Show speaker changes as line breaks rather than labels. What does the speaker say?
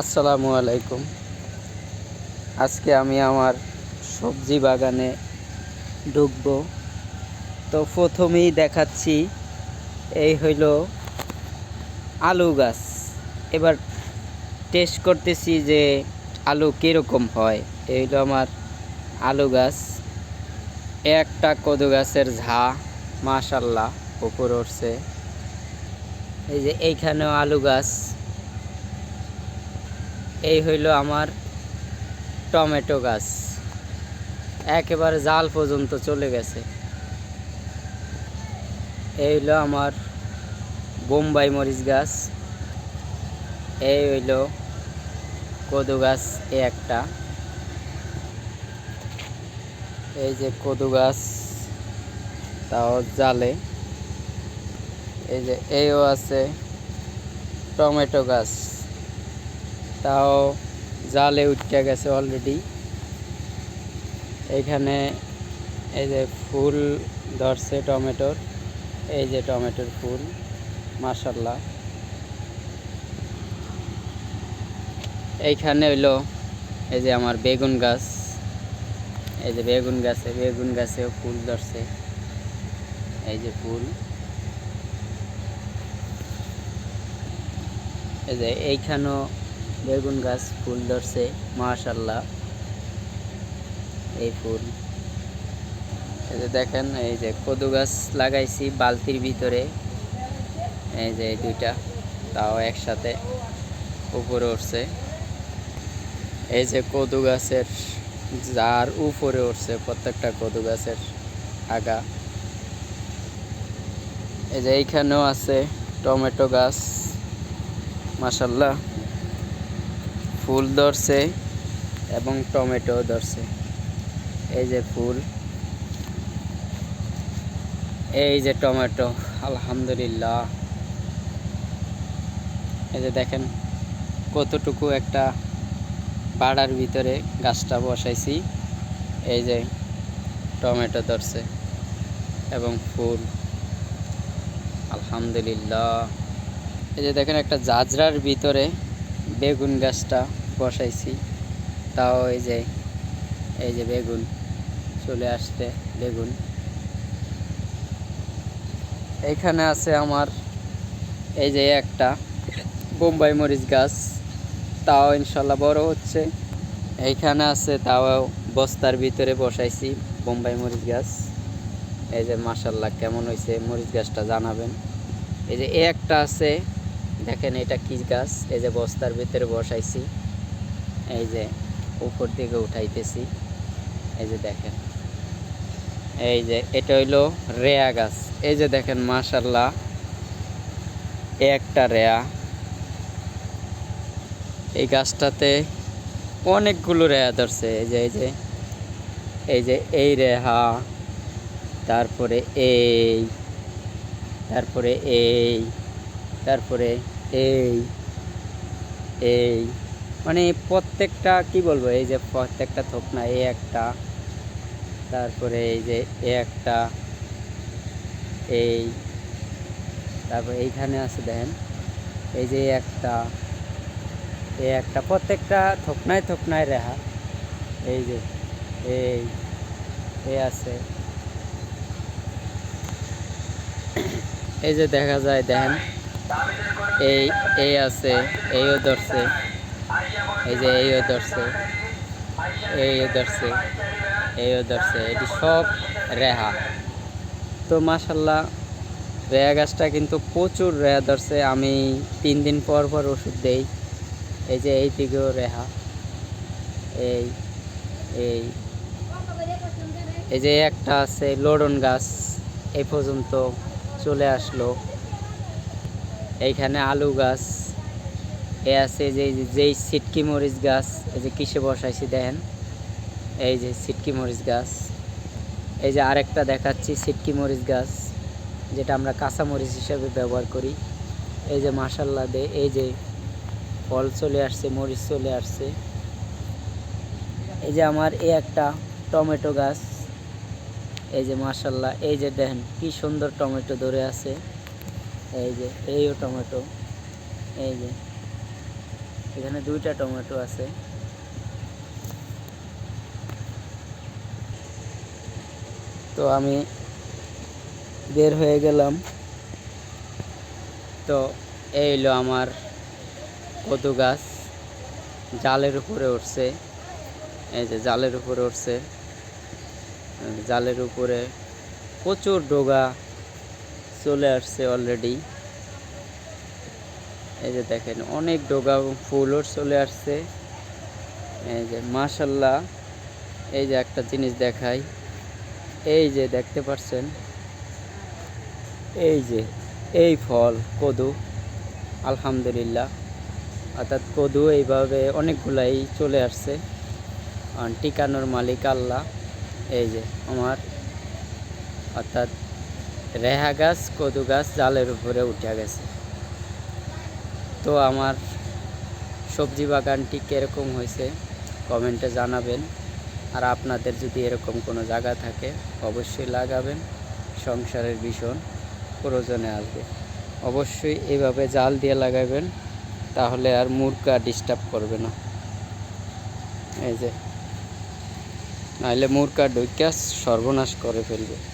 আসসালামু আলাইকুম। আজকে আমি আমার সবজি বাগানে ঢুকবো। তো প্রথমেই দেখাচ্ছি, এই হইল আলু গাছ। এবার টেস্ট করতেছি যে আলু কীরকম হয়। এই হইল আমার আলু গাছ। একটা কদু গাছের ঝা, মাশাল্লাহ, উপর উঠছে। এই যে এইখানেও আলু গাছ। এই হইল আমার টমেটো গাছ। একেবারে জাল পর্যন্ত চলে গেছে। এই হইল আমার বোম্বাই মরিচ গাছ। এই হইল কদু গাছ এ একটা। এই যে কদু গাছ, তাও জালে। এই যে এইও আছে টমেটো গাছ। তাও জালে উঠে গেছে অলরেডি এখানে এই যে ফুল ধরছে টমেটোর, এই যে টমেটোর ফুল মাশাল্লাহ এইখানে হইল এই যে আমার বেগুন গাছ। এই যে বেগুন গাছে, বেগুন গাছেও ফুল ধরছে। এই যে ফুল। এই যে এইখানেও বেগুন গাছ ফুল ধরছে মাশাল্লাহ এই ফুল। এই যে দেখেন, এই যে কদু গাছ লাগাইছি বালতির ভিতরে। এই যে দুইটা, তাও একসাথে উপরে উঠছে। এই যে কদু গাছের যার উপরে উঠছে, প্রত্যেকটা কদু গাছের আগা। এই যে এইখানেও আছে টমেটো গাছ মাশাল্লাহ ফুল ধরছে এবং টমেটো ধরছে। এই যে ফুল। এই যে টমেটো, আলহামদুলিল্লাহ। এই যে দেখেন, কতটুকু একটা পাড়ার ভিতরে গাছটা বসাইছি। এই যে টমেটো ধরছে এবং ফুল। আলহামদুলিল্লাহ। এই যে দেখেন, একটা জাজরার ভিতরে বেগুন গাছটা বসাইছি। তাও এই যে এই যে বেগুন চলে আসছে, বেগুন। এইখানে আছে আমার এই যে একটা বোম্বাই মরিচ গাছ। তাও ইনশাল্লাহ বড় হচ্ছে। এইখানে আছে তাও বস্তার ভিতরে বসাইছি বোম্বাই মরিচ গাছ। এই যে মাসাল্লাহ কেমন হয়েছে মরিচ গাছটা জানাবেন। এই যে একটা আছে দেখেন এটা কি গাছ? এই যে বস্তার ভিতরে বসাইছি। এই যে উপর দিকে উঠাইতেছি। এই যে দেখেন। এই যে এটা হইল রেয়া গাছ। এই যে দেখেন মাশাল্লাহ একটা রেয়া। এই গাছটাতে অনেকগুলো রেয়া ধরছে। এই যে এই যে এই যে এই রেহা, তারপরে এই তারপরে এই তারপরে এই এই মানে প্রত্যেকটা, কি বলব, এই যে প্রত্যেকটা থোকনা এই একটা, তারপরে এই যে এ একটা, এই, তারপর এইখানে আছে দেখেন, এই যে একটা এই একটা, প্রত্যেকটা থোকনায় থোকনায় রেহা, এই যে, এই, এ আছে। এই যে দেখা যায়, দেখেন এই এই আছে, এইও ধরছে। এই যে এইও ধরছে। এইও ধরছে এইও ধরছে। এটি সব রেহা। তো মাসাল্লাহ রেয়া গাছটা কিন্তু প্রচুর রেয়া ধরছে। আমি তিন দিন পর পর ওষুধ দেই। এই যে এই দিকেও রেহা। এই এই। এই যে একটা আছে, লোডন গাছ। এই পর্যন্ত চলে আসলো। এইখানে আলু গাছ, এ আছে যে, যেই সিটকি মরিচ গাছ, এই যে কিসে বসাইছি দেখেন, এই যে সিটকি মরিচ গাছ, এই যে আরেকটা দেখাচ্ছি সিটকি মরিচ গাছ, যেটা আমরা কাঁচা মরিচ হিসাবে ব্যবহার করি, এই যে মাসাল্লা দে, এই যে ফল চলে আসছে, মরিচ চলে আসছে, এই যে আমার এই একটা টমেটো গাছ, এই যে মাসাল্লাহ এই যে দেখেন কি সুন্দর টমেটো ধরে আছে। এই যে এইও টমেটো। এই যে, এখানে দুইটা টমেটো আছে। তো আমি বের হয়ে গেলাম। তো এই হলো আমার কদু গাছ। জালের উপরে উঠছে। এই যে জালের উপরে উঠছে। জালের উপরে প্রচুর ডোগা চলে আসছে অলরেডি এই যে দেখেন, অনেক ডোগা ফুলও চলে আসছে। এই যে মাশাল্লাহ এই যে একটা জিনিস দেখাই। এই যে, দেখতে পাচ্ছেন? এই যে, এই ফল, কদু। আলহামদুলিল্লাহ। অর্থাৎ কদু এইভাবে অনেকগুলাই চলে আসছে। টিকানোর মালিক আল্লাহ। এই যে, আমার। অর্থাৎ রেহা গাছ, কদু গাছ জালের উপরে উঠে গেছে। তো আমার সবজি বাগানটি কীরকম হয়েছে কমেন্টে জানাবেন। আর আপনাদের যদি এরকম কোনো জায়গা থাকে, অবশ্যই লাগাবেন। সংসারের ভীষণ প্রয়োজনে আসবে। অবশ্যই এইভাবে জাল দিয়ে লাগাবেন, তাহলে আর মুরগা ডিস্টার্ব করবে না। এই যে নাহলে মুরগা ঢুকিয়া সর্বনাশ করে ফেলবে।